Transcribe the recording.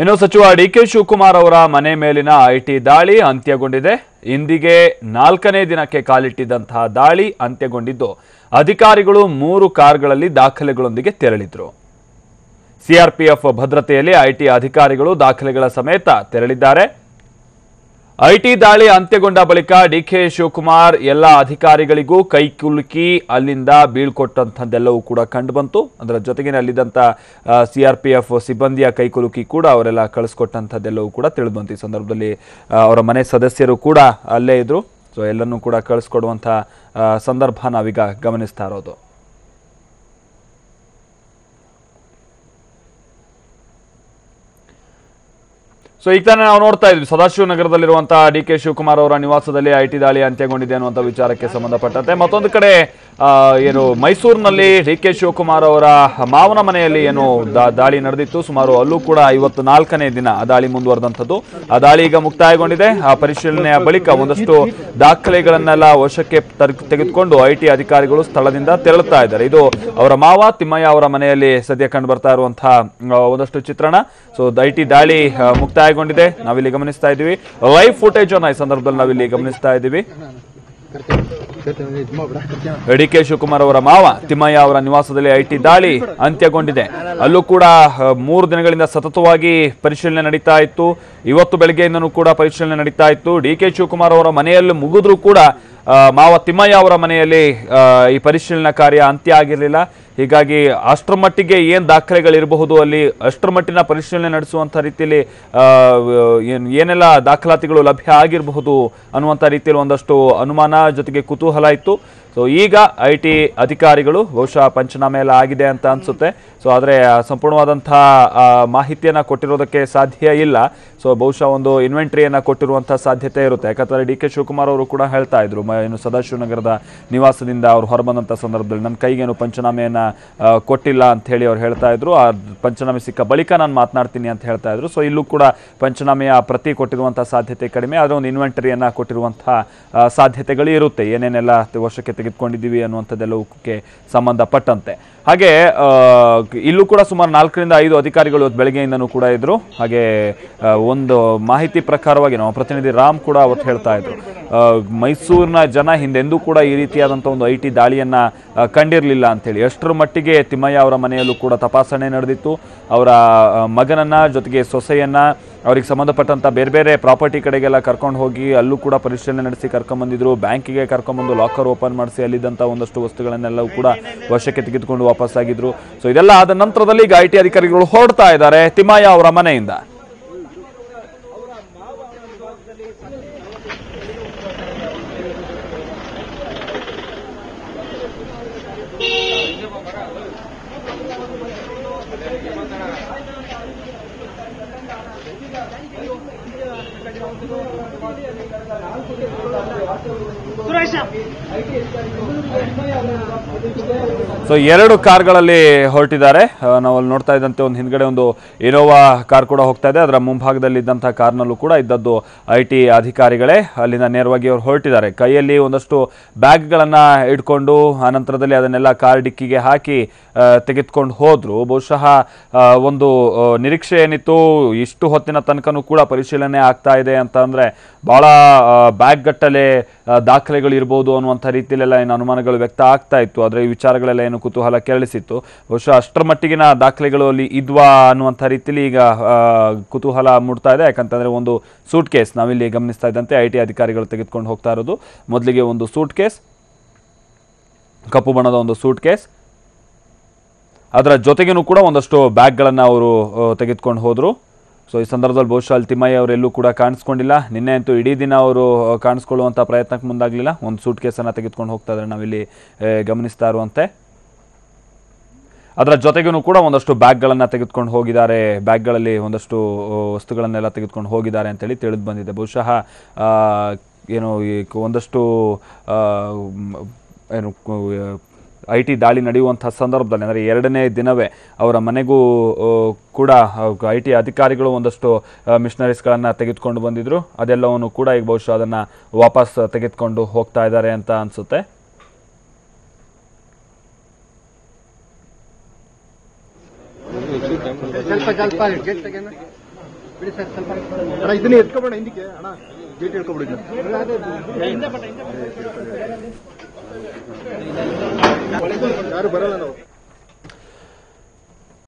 ಇನ್ನು ಸಚಿವ D K Shivakumar ಅವರ ಮನೆ ಮೇಲಿನ ಐಟಿ ದಾಳಿ ಅಂತ್ಯಗೊಂಡಿದೆ. ಇಂದಿಗೆ ನಾಲ್ಕನೇ ದಿನಕ್ಕೆ ಕಾಲಿಟ್ಟಿದ್ದಂತಹ ದಾಳಿ ಅಂತ್ಯಗೊಂಡಿದ್ದು, ಅಧಿಕಾರಿಗಳು ಮೂರು ಕಾರ್ಗಳಲ್ಲಿ ದಾಖಲೆಗಳೊಂದಿಗೆ ತೆರಳಿದ್ರು. ಸಿಆರ್ಪಿಎಫ್ ಭದ್ರತೆಯಲ್ಲಿ ಐಟಿ ಅಧಿಕಾರಿಗಳು ದಾಖಲೆಗಳ ಸಮೇತ ತೆರಳಿದ್ದಾರೆ. ಐಟಿ ದಾಳಿ ಅಂತ್ಯಗೊಂಡ ಬಳಿಕ ಡಿಕೆ ಶಿವಕುಮಾರ್ ಎಲ್ಲ ಅಧಿಕಾರಿಗಳಿಗೂ ಕೈ ಕುಲುಕಿ ಅಲ್ಲಿಂದ ಬೀಳ್ಕೊಟ್ಟಂಥದ್ದೆಲ್ಲವೂ ಕೂಡ ಕಂಡುಬಂತು ಅದರ ಜೊತೆಗೆ ಅಲ್ಲಿದ್ದಂಥ ಸಿಆರ್ಪಿಎಫ್ ಸಿಬ್ಬಂದಿಯ ಕೈ ಕುಲುಕಿ ಕೂಡ ಅವರೆಲ್ಲ ಕಳಿಸ್ಕೊಟ್ಟಂಥದ್ದೆಲ್ಲವೂ ಕೂಡ ತಿಳಿದುಬಂತು ಈ ಸಂದರ್ಭದಲ್ಲಿ ಅವರ ಮನೆ ಸದಸ್ಯರು ಕೂಡ ಅಲ್ಲೇ ಇದ್ದರು ಸೊ ಎಲ್ಲನೂ ಕೂಡ ಕಳಿಸ್ಕೊಡುವಂಥ ಸಂದರ್ಭ ನಾವೀಗ ಗಮನಿಸ್ತಾ ಇರೋದು. ಸೊ ಈಗ ತಾನೇ ನಾವು ನೋಡ್ತಾ ಇದ್ವಿ ಸದಾಶಿವ ನಗರದಲ್ಲಿರುವಂತಹ ಡಿ ಕೆ ಶಿವಕುಮಾರ್ ಅವರ ನಿವಾಸದಲ್ಲಿ ಐಟಿ ದಾಳಿ ಅಂತ್ಯಗೊಂಡಿದೆ ಅನ್ನುವಂಥ ವಿಚಾರಕ್ಕೆ ಸಂಬಂಧಪಟ್ಟಂತೆ. ಮತ್ತೊಂದು ಕಡೆ ಏನು ಮೈಸೂರಿನಲ್ಲಿ ಡಿ ಕೆ ಶಿವಕುಮಾರ್ ಅವರ ಮಾವನ ಮನೆಯಲ್ಲಿ ಏನು ದಾಳಿ ನಡೆದಿತ್ತು. ಸುಮಾರು ಅಲ್ಲೂ ಕೂಡ ಇವತ್ತು ನಾಲ್ಕನೇ ದಿನ ಆ ದಾಳಿ ಮುಂದುವರೆದಂಥದ್ದು. ಆ ದಾಳಿ ಈಗ ಮುಕ್ತಾಯಗೊಂಡಿದೆ. ಆ ಪರಿಶೀಲನೆಯ ಬಳಿಕ ಒಂದಷ್ಟು ದಾಖಲೆಗಳನ್ನೆಲ್ಲ ವಶಕ್ಕೆ ತೆಗೆದುಕೊಂಡು ಐಟಿ ಅಧಿಕಾರಿಗಳು ಸ್ಥಳದಿಂದ ತೆರಳುತ್ತಾ ಇದ್ದಾರೆ. ಇದು ಅವರ ಮಾವ ತಿಮ್ಮಯ್ಯ ಅವರ ಮನೆಯಲ್ಲಿ ಸದ್ಯ ಕಂಡು ಬರ್ತಾ ಇರುವಂತಹ ಒಂದಷ್ಟು ಚಿತ್ರಣ. ಸೊ ಐಟಿ ದಾಳಿ ಆ, ಮುಕ್ತಾಯಗೊಂಡಿದೆ. ನಾವಿಲ್ಲಿ ಗಮನಿಸ್ತಾ ಇದ್ದೀವಿ. ಲೈವ್ ಫುಟೇಜ್ ಅನ್ನ ಈ ಸಂದರ್ಭದಲ್ಲಿ ನಾವಿಲ್ಲಿ ಗಮನಿಸ್ತಾ ಇದ್ದೀವಿ. ಡಿ ಕೆ ಶಿವಕುಮಾರ್ ಅವರ ಮಾವ ತಿಮ್ಮಯ್ಯ ಅವರ ನಿವಾಸದಲ್ಲಿ ಐಟಿ ದಾಳಿ ಅಂತ್ಯಗೊಂಡಿದೆ. ಅಲ್ಲೂ ಕೂಡ ಮೂರು ದಿನಗಳಿಂದ ಸತತವಾಗಿ ಪರಿಶೀಲನೆ ನಡೀತಾ ಇತ್ತು. ಇವತ್ತು ಬೆಳಗ್ಗೆಯಿಂದನೂ ಕೂಡ ಪರಿಶೀಲನೆ ನಡೀತಾ ಇತ್ತು. ಡಿ ಕೆ ಶಿವಕುಮಾರ್ ಅವರ ಮನೆಯಲ್ಲಿ ಮುಗಿದ್ರೂ ಕೂಡ ಮಾವ ತಿಮ್ಮಯ್ಯ ಅವರ ಮನೆಯಲ್ಲಿ ಈ ಪರಿಶೀಲನಾ ಕಾರ್ಯ ಅಂತ್ಯ ಆಗಿರಲಿಲ್ಲ ಹೀಗಾಗಿ ಅಷ್ಟರ ಮಟ್ಟಿಗೆ ಏನು ದಾಖಲೆಗಳಿರಬಹುದು ಅಲ್ಲಿ, ಅಷ್ಟರ ಮಟ್ಟಿನ ಪರಿಶೀಲನೆ ನಡೆಸುವಂಥ ರೀತಿಯಲ್ಲಿ ಏನು, ಏನೆಲ್ಲ ದಾಖಲಾತಿಗಳು ಲಭ್ಯ ಆಗಿರಬಹುದು ಅನ್ನುವಂಥ ರೀತಿಯಲ್ಲಿ ಒಂದಷ್ಟು ಅನುಮಾನ ಜೊತೆಗೆ ಕುತೂಹಲ ಇತ್ತು. ಸೊ ಈಗ ಐ ಟಿ ಅಧಿಕಾರಿಗಳು ಬಹುಶಃ ಪಂಚನಾಮೆ ಎಲ್ಲ ಆಗಿದೆ ಅಂತ ಅನ್ಸುತ್ತೆ. ಸೊ ಆದರೆ ಸಂಪೂರ್ಣವಾದಂಥ ಮಾಹಿತಿಯನ್ನು ಕೊಟ್ಟಿರೋದಕ್ಕೆ ಸಾಧ್ಯ ಇಲ್ಲ. ಸೊ ಬಹುಶಃ ಒಂದು ಇನ್ವೆಂಟ್ರಿಯನ್ನು ಕೊಟ್ಟಿರುವಂಥ ಸಾಧ್ಯತೆ ಇರುತ್ತೆ. ಯಾಕಂದರೆ ಡಿ ಕೆ ಶಿವಕುಮಾರ್ ಅವರು ಕೂಡ ಹೇಳ್ತಾ ಇದ್ರು ಏನು ಸದಾಶಿವನಗರದ ನಿವಾಸದಿಂದ ಅವರು ಹೊರಬಂದಂಥ ಸಂದರ್ಭದಲ್ಲಿ ನನ್ನ ಕೈಗೇನು ಪಂಚನಾಮೆಯನ್ನು ಕೊಟ್ಟಿಲ್ಲ ಅಂತ ಹೇಳಿ ಅವ್ರು ಹೇಳ್ತಾ ಇದ್ರು. ಆ ಪಂಚನಾಮೆ ಸಿಕ್ಕ ಬಳಿಕ ನಾನು ಮಾತನಾಡ್ತೀನಿ ಅಂತ ಹೇಳ್ತಾ ಇದ್ರು. ಸೊ ಇಲ್ಲೂ ಕೂಡ ಪಂಚನಾಮೆಯ ಪ್ರತಿ ಕೊಟ್ಟಿರುವಂಥ ಸಾಧ್ಯತೆ ಕಡಿಮೆ. ಆದರೆ ಒಂದು ಇನ್ವೆಂಟರಿಯನ್ನ ಕೊಟ್ಟಿರುವಂಥ ಸಾಧ್ಯತೆಗಳು ಇರುತ್ತೆ. ಏನೇನೆಲ್ಲ ವರ್ಷಕ್ಕೆ ತೆಗೆದುಕೊಂಡಿದ್ದೀವಿ ಅನ್ನುವಂಥದ್ದೆಲ್ಲವಕ್ಕೆ ಸಂಬಂಧಪಟ್ಟಂತೆ. ಹಾಗೆ ಇಲ್ಲೂ ಕೂಡ ಸುಮಾರು ನಾಲ್ಕರಿಂದ ಐದು ಅಧಿಕಾರಿಗಳು ಬೆಳಗ್ಗೆಯಿಂದನೂ ಕೂಡ ಇದ್ದರು ಹಾಗೆ ಒಂದು ಮಾಹಿತಿ ಪ್ರಕಾರವಾಗಿ ನಮ್ಮ ಪ್ರತಿನಿಧಿ ರಾಮ್ ಕೂಡ ಅವತ್ತು ಹೇಳ್ತಾ ಇದ್ರು. ಮೈಸೂರಿನ ಜನ ಹಿಂದೆಂದೂ ಕೂಡ ಈ ರೀತಿಯಾದಂಥ ಒಂದು ಐ ಟಿ ದಾಳಿಯನ್ನು ಕಂಡಿರಲಿಲ್ಲ ಅಂಥೇಳಿ ಎಷ್ಟರ ಮಟ್ಟಿಗೆ ತಿಮ್ಮಯ್ಯ ಅವರ ಮನೆಯಲ್ಲೂ ಕೂಡ ತಪಾಸಣೆ ನಡೆದಿತ್ತು. ಅವರ ಮಗನನ್ನು ಜೊತೆಗೆ ಸೊಸೆಯನ್ನು, ಅವ್ರಿಗೆ ಸಂಬಂಧಪಟ್ಟಂಥ ಬೇರೆ ಬೇರೆ ಪ್ರಾಪರ್ಟಿ ಕಡೆಗೆಲ್ಲ ಕರ್ಕೊಂಡು ಹೋಗಿ ಅಲ್ಲೂ ಕೂಡ ಪರಿಶೀಲನೆ ನಡೆಸಿ ಕರ್ಕೊಂಬಂದಿದ್ರು. ಬ್ಯಾಂಕಿಗೆ ಕರ್ಕೊಂಬಂದು ಲಾಕರ್ ಓಪನ್ ಮಾಡಿಸಿ ಅಲ್ಲಿದ್ದಂಥ ಒಂದಷ್ಟು ವಸ್ತುಗಳನ್ನೆಲ್ಲವೂ ಕೂಡ ವಶಕ್ಕೆ ತೆಗೆದುಕೊಂಡು ವಾಪಸ್ ಆಗಿದ್ರು ಸೊ ಇದೆಲ್ಲ ಆದ ನಂತರದಲ್ಲಿ ಈಗ ಐ ಟಿ ಅಧಿಕಾರಿಗಳು ಹೊರಡ್ತಾ ಇದ್ದಾರೆ ತಿಮ್ಮಯ್ಯ ಅವರ ಮನೆಯಿಂದ. 要赶紧给我。ಸೊ ಎರಡು ಕಾರ್ಗಳಲ್ಲಿ ಹೊರಟಿದ್ದಾರೆ. ನಾವು ಅಲ್ಲಿ ನೋಡ್ತಾ ಇದ್ದಂತೆ ಒಂದು ಹಿಂದ್ಗಡೆ ಒಂದು ಇನೋವಾ ಕಾರ್ ಕೂಡ ಹೋಗ್ತಾ ಇದೆ. ಅದರ ಮುಂಭಾಗದಲ್ಲಿ ಇದ್ದಂಥ ಕಾರ್ನಲ್ಲೂ ಕೂಡ ಇದ್ದದ್ದು ಐ ಟಿ ಅಧಿಕಾರಿಗಳೇ. ಅಲ್ಲಿಂದ ನೇರವಾಗಿ ಅವರು ಹೊರಟಿದ್ದಾರೆ. ಕೈಯಲ್ಲಿ ಒಂದಷ್ಟು ಬ್ಯಾಗ್ಗಳನ್ನ ಇಟ್ಕೊಂಡು ಆನಂತರದಲ್ಲಿ ಅದನ್ನೆಲ್ಲ ಕಾರ್ ಡಿಕ್ಕಿಗೆ ಹಾಕಿ ತೆಗೆದುಕೊಂಡು ಹೋದ್ರು. ಬಹುಶಃ ಒಂದು ನಿರೀಕ್ಷೆ ಏನಿತ್ತು? ಇಷ್ಟು ಹೊತ್ತಿನ ತನಕನೂ ಕೂಡ ಪರಿಶೀಲನೆ ಆಗ್ತಾ ಇದೆ ಅಂತ ಅಂದರೆ ಭಾಳ ಬ್ಯಾಗ್ಗಟ್ಟಲೆ ದಾಖಲೆಗಳು ಇರ್ಬೋದು ಅನ್ನುವಂಥ ರೀತಿಯಲ್ಲೆಲ್ಲ ಏನು ಅನುಮಾನಗಳು ವ್ಯಕ್ತ ಆಗ್ತಾ ಇತ್ತು. ಆದರೆ ಈ ವಿಚಾರಗಳೆಲ್ಲ ಏನು ಕುತೂಹಲ ಕೆರಳಿಸಿತ್ತು. ಬಹುಶಃ ಅಷ್ಟರ ಮಟ್ಟಿಗಿನ ದಾಖಲೆಗಳು ಅಲ್ಲಿ ಇದ್ವಾ ಅನ್ನುವಂಥ ರೀತಿಯಲ್ಲಿ ಈಗ ಕುತೂಹಲ ಮೂಡ್ತಾ ಇದೆ. ಯಾಕಂತಂದ್ರೆ ಒಂದು ಸೂಟ್ ಕೇಸ್ ನಾವಿಲ್ಲಿ ಗಮನಿಸ್ತಾ ಇದ್ದಂತೆ ಐ ಅಧಿಕಾರಿಗಳು ತೆಗೆದುಕೊಂಡು ಹೋಗ್ತಾ ಇರೋದು. ಮೊದಲಿಗೆ ಒಂದು ಸೂಟ್ ಕೇಸ್, ಕಪ್ಪು ಬಣ್ಣದ ಒಂದು ಸೂಟ್ ಕೇಸ್. ಅದರ ಜೊತೆಗೇನು ಕೂಡ ಒಂದಷ್ಟು ಬ್ಯಾಗ್ಗಳನ್ನು ಅವರು ತೆಗೆದುಕೊಂಡು ಹೋದರು. ಸೊ ಈ ಸಂದರ್ಭದಲ್ಲಿ ಬಹುಶಃ ಅಲ್ಲಿ ತಿಮ್ಮಯ್ಯ ಅವರೆಲ್ಲೂ ಕೂಡ ಕಾಣಿಸ್ಕೊಂಡಿಲ್ಲ. ನಿನ್ನೆ ಅಂತೂ ಇಡೀ ದಿನ ಅವರು ಕಾಣಿಸ್ಕೊಳ್ಳುವಂಥ ಪ್ರಯತ್ನಕ್ಕೆ ಮುಂದಾಗಲಿಲ್ಲ. ಒಂದು ಸೂಟ್ ಕೇಸನ್ನು ತೆಗೆದುಕೊಂಡು ಹೋಗ್ತಾ ಇದ್ದಾರೆ ನಾವಿಲ್ಲಿ ಗಮನಿಸ್ತಾ ಇರುವಂತೆ. ಅದರ ಜೊತೆಗೂ ಕೂಡ ಒಂದಷ್ಟು ಬ್ಯಾಗ್ಗಳನ್ನು ತೆಗೆದುಕೊಂಡು ಹೋಗಿದ್ದಾರೆ. ಬ್ಯಾಗ್ಗಳಲ್ಲಿ ಒಂದಷ್ಟು ವಸ್ತುಗಳನ್ನೆಲ್ಲ ತೆಗೆದುಕೊಂಡು ಹೋಗಿದ್ದಾರೆ ಅಂತೇಳಿ ತಿಳಿದು ಬಂದಿದೆ. ಬಹುಶಃ ಏನು ಒಂದಷ್ಟು ಏನು ಐ ಟಿ ದಾಳಿ ನಡೆಯುವಂಥ ಸಂದರ್ಭದಲ್ಲಿ ಅಂದರೆ ಎರಡನೇ ದಿನವೇ ಅವರ ಮನೆಗೂ ಕೂಡ ಐ ಟಿ ಅಧಿಕಾರಿಗಳು ಒಂದಷ್ಟು ಮಿಷನರೀಸ್ಗಳನ್ನು ತೆಗೆದುಕೊಂಡು ಬಂದಿದ್ರು. ಅದೆಲ್ಲವನ್ನು ಕೂಡ ಈಗ ಬಹುಶಃ ಅದನ್ನು ವಾಪಸ್ ತೆಗೆದುಕೊಂಡು ಹೋಗ್ತಾ ಇದ್ದಾರೆ ಅಂತ ಅನಿಸುತ್ತೆ. ಸ್ವಲ್ಪ ಸ್ವಲ್ಪ ಗೇಟ್ ತೆಗೆನ ಅಣ್ಣ ಇದನ್ನ ಯಾರು ಬರಲ್ಲ ನಾವು.